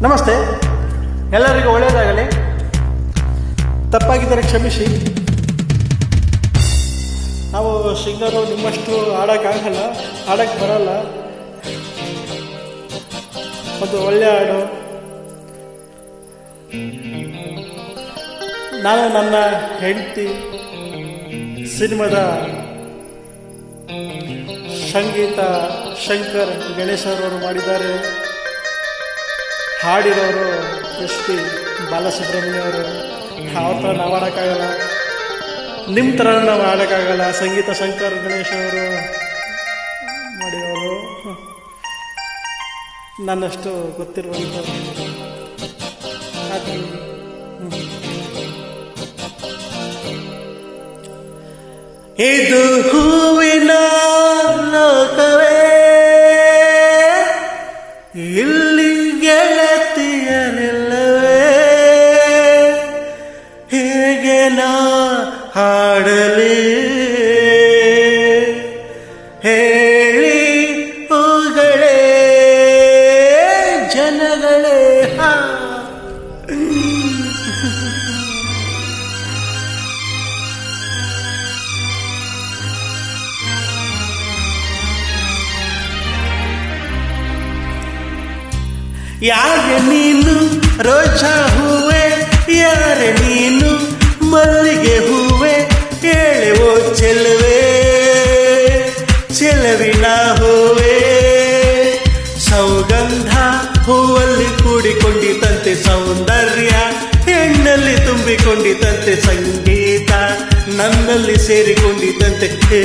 ನಮಸ್ತೆ. ಎಲ್ಲರಿಗೂ ಒಳ್ಳೆಯದಾಗಲಿ. ತಪ್ಪಾಗಿದ್ದರೆ ಕ್ಷಮಿಸಿ. ನಾವು ಸಿಂಗರು ನಿಮ್ಮಷ್ಟು ಹಾಡೋಕ್ಕಾಗಲ್ಲ ಹಾಡೋಕ್ಕೆ ಬರಲ್ಲ. ಒಂದು ಒಳ್ಳೆಯ ಹಾಡು. ನಾನು ನನ್ನ ಹೆಂಡತಿ ಸಿನಿಮಾದ ಸಂಗೀತ ಶಂಕರ್ ಗಣೇಶ್ ಅವರು ಮಾಡಿದ್ದಾರೆ. ಹಾಡಿರೋರು ಎಸ್ ಪಿ ಬಾಲಸುಬ್ರಹ್ಮಣ್ಯ ಅವರು ಅವ್ರ ಥರ ನಾವು ಆಡೋಕ್ಕಾಗಲ್ಲ ನಿಮ್ಮ ಥರ ನಾವು ಆಡೋಕ್ಕಾಗಲ್ಲ ಸಂಗೀತ ಶಂಕರ್ ಗಣೇಶ್ ಅವರು ಮಾಡಿರೋರು. ನನ್ನಷ್ಟು ಗೊತ್ತಿರುವಂಥ ಇದು ಯಾರೆ ನೀನು ರೋಜಾ ಹೂವೆ, ಯಾರೆ ನೀನು ಮಲ್ಲಿಗೆ ಹೂವೆ ಹೇಳುವೋ ಚೆಲುವೆ, ಚೆಲುವಿನ ಹೂವೆ. ಸೌಗಂಧ ಹೂವಲ್ಲಿ ಕೂಡಿಕೊಂಡಿತಂತೆ ಸೌಂದರ್ಯ, ಹೆಣ್ಣಲ್ಲಿ ತುಂಬಿಕೊಂಡಿತಂತೆ ಸಂಗೀತ, ನನ್ನಲ್ಲಿ ಸೇರಿಕೊಂಡಿದ್ದಂತೆ ಹೇ.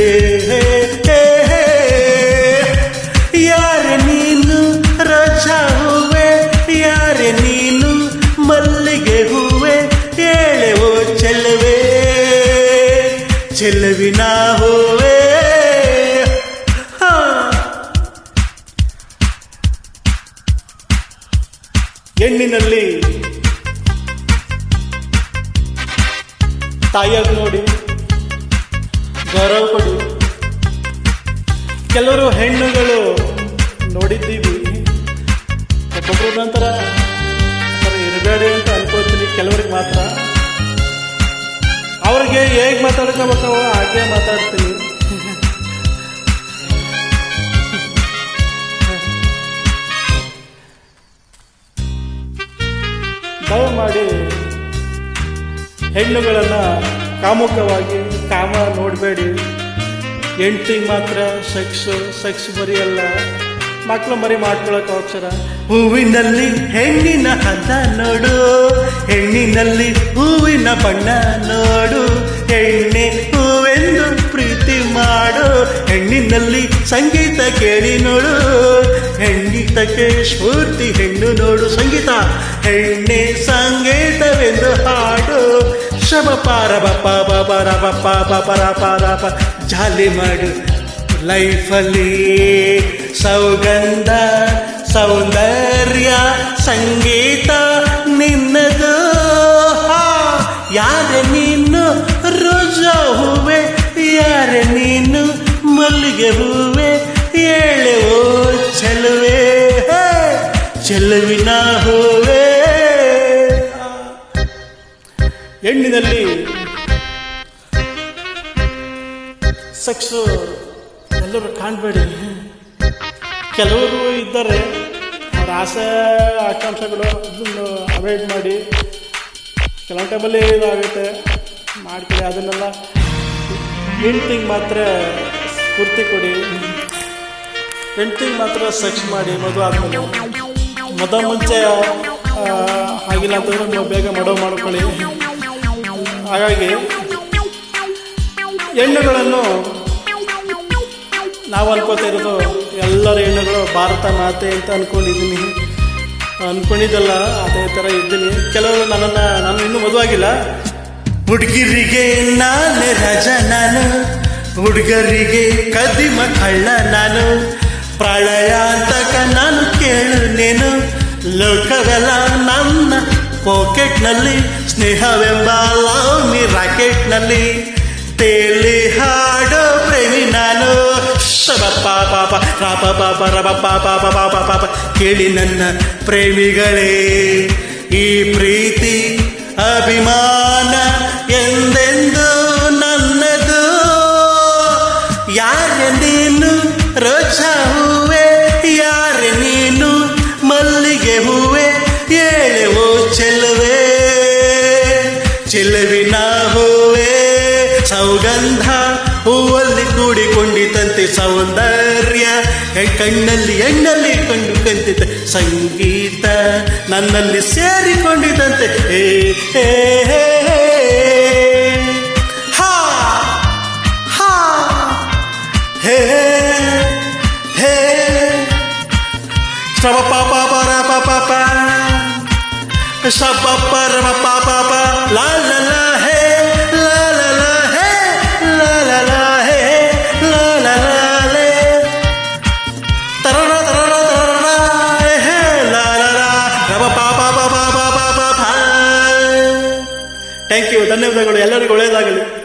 ಚೆಲುವಿನ ಹೂವೆ. ಹಾ. ಹೆಣ್ಣಿನಲ್ಲಿ ತಾಯಿಯಾಗಿ ನೋಡಿ, ಗೌರವ ಕೊಡಿ. ಕೆಲವರು ಹೆಣ್ಣುಗಳು ನೋಡಿದ್ದೀವಿ. ಒಬ್ಬೊಬ್ಬರು ನಂತರ ಇರಬೇಡಿ ಅಂತ ಅನ್ಕೋತೀನಿ. ಕೆಲವ್ರಿಗೆ ಮಾತ್ರ. ಅವ್ರಿಗೆ ಹೇಗೆ ಮಾತಾಡ್ಕೋಬೇಕು ಹಾಗೆ ಮಾತಾಡ್ತೀನಿ. ದಯಮಾಡಿ ಹೆಣ್ಣುಗಳನ್ನು ಕಾಮುಕವಾಗಿ ಕಾಮ ನೋಡಬೇಡಿ. ಹೆಂಡ್ತಿಗೆ ಮಾತ್ರ ಸೆಕ್ಸ್ ಸೆಕ್ಸ್ ಬರೀ ಅಲ್ಲ. ಮಕ್ಕಳು ಮರಿ ಮಾಡ್ಕೊಳಕ್ ಅಕ್ಷರ ಹೂವಿನಲ್ಲಿ ಹೆಣ್ಣಿನ ಹದ ನೋಡು. ಹೆಣ್ಣಿನಲ್ಲಿ ಹೂವಿನ ಬಣ್ಣ ನೋಡು. ಹೆಣ್ಣೆ ಹೂವೆಂದು ಪ್ರೀತಿ ಮಾಡು. ಹೆಣ್ಣಿನಲ್ಲಿ ಸಂಗೀತ ಕೇಳಿ ನೋಡು. ಹೆಣ್ಣಿತಕ್ಕೆ ಸ್ಫೂರ್ತಿ ಹೆಣ್ಣು ನೋಡು ಸಂಗೀತ. ಹೆಣ್ಣೆ ಸಂಗೀತವೆಂದು ಹಾಡು. ಶಬ ಪಾರ ಬಪ್ಪ ಬರ ಬಪ್ಪ ಬರ ಪಾರ ಜಾಲಿ ಮಾಡು ಲೈಫಲ್ಲಿ. ಸೌಗಂಧ, ಸೌಂದರ್ಯ, ಸಂಗೀತ ನಿನ್ನದು. ಯಾರ ನೀನು? ರೋಜಾ ಹೂವೆ, ಯಾರೆ ನೀನು? ಮಲ್ಲಿಗೆ ಹೂವೆ ಚೆಲುವೆ. ಚಲುವೆ ಚೆಲುವಿನ ಹೂವೆ. ಹೆಣ್ಣಿನಲ್ಲಿ ಸೆಕ್ಸು, ಎಲ್ಲರೂ ಕಾಣಬೇಡಿ. ಕೆಲವರು ಇದ್ದಾರೆ. ಅವ್ರ ಆಸೆ, ಆಕಾಂಕ್ಷೆಗಳು ಅದನ್ನು ಅವಾಯ್ಡ್ ಮಾಡಿ ಕೆಲವೊಂದು ಟೈಮಲ್ಲಿ ಇದಾಗುತ್ತೆ ಮಾಡ್ತೀವಿ ಅದನ್ನೆಲ್ಲ ಹೆಂಡ್ತಿಗೆ ಮಾತ್ರ ಸ್ಫೂರ್ತಿ ಕೊಡಿ. ಹೆಂಡ್ತಿಗೆ ಮಾತ್ರ ಸೆಕ್ಸ್ ಮಾಡಿ, ಮದುವೆ ಆದಮೇಲೆ. ಮದ ಮುಂಚೆ ಆಗಿಲ್ಲ ಅಂತಂದ್ರೆ ನೀವು ಬೇಗ ಮಡೋ ಮಾಡ್ಕೊಳ್ಳಿ. ಹಾಗಾಗಿ ಹೆಣ್ಣುಗಳನ್ನು ನಾವು ಅನ್ಕೋತಾ ಇರೋದು ಎಲ್ಲರ ಹೆಣ್ಣುಗಳು ಭಾರತ ಮಾತೆ ಅಂತ ಅಂದ್ಕೊಂಡಿದ್ದೀನಿ ಅಂದ್ಕೊಂಡಿದ್ದಲ್ಲ ಅದೇ ಥರ ಇದ್ದೀನಿ. ಕೆಲವರು ನನ್ನನ್ನು, ನಾನು ಇನ್ನೂ ಮದುವಾಗಿಲ್ಲ ಹುಡುಗಿರಿಗೆ ನಾನೇ ರಜ ನಾನು. ಹುಡುಗರಿಗೆ ಕದಿಮ ಕಳ್ಳ ನಾನು. ಪ್ರಳಯ ಅಂತಕ ನಾನು ಕೇಳು ನೀನು. ಲೋಕವೆಲ್ಲ ನನ್ನ ಪಾಕೆಟ್ನಲ್ಲಿ ಸ್ನೇಹವೆಂಬ ಲವ್ ಮಿ ರಾಕೆಟ್ನಲ್ಲಿ ತೇಲಿ ಪಾಪ ರಾಪ ಪಾಪ ರಬ ಪಾಪ ಪಾಪ ಪಾಪ ಕೇಳಿ ನನ್ನ ಪ್ರೇಮಿಗಳೇ, ಈ ಪ್ರೀತಿ, ಅಭಿಮಾನ ಎಂದೆಂದು ನನ್ನದು? ಯಾರ ನೀನು? ರೋಜಾ ಹೂವೆ? ಯಾರ ನೀನು? ಮಲ್ಲಿಗೆ ಹೂವೆ? ಏಳೆವು ಚೆಲುವೆ. ಚೆಲುವಿನ ಹೂವೆ? ಸೌಗಂಧ ಹೂವಲ್ಲಿ ಕೂಡಿಕೊಂಡಿತಂತೆ ಸೌಂದರ್ಯ. ಕಣ್ಣಲ್ಲಿ ಎಣ್ಣಲ್ಲಿ ಕಂಡು ಕಂತಿದ್ದ ಸಂಗೀತ. ನನ್ನಲ್ಲಿ ಸೇರಿಕೊಂಡಿದಂತೆ ಏ ಹೇ ಹೇ ಹೇ. ಹಾ ಹಾ ಶ್ರಮ ಪಾಪ ಪರ ಪಾಪ ಪರಮ ಪಾಪ ಲಾ ಥ್ಯಾಂಕ್ ಯು ಧನ್ಯವಾದಗಳು. ಎಲ್ಲರಿಗೂ ಒಳ್ಳೆಯದಾಗಲಿ.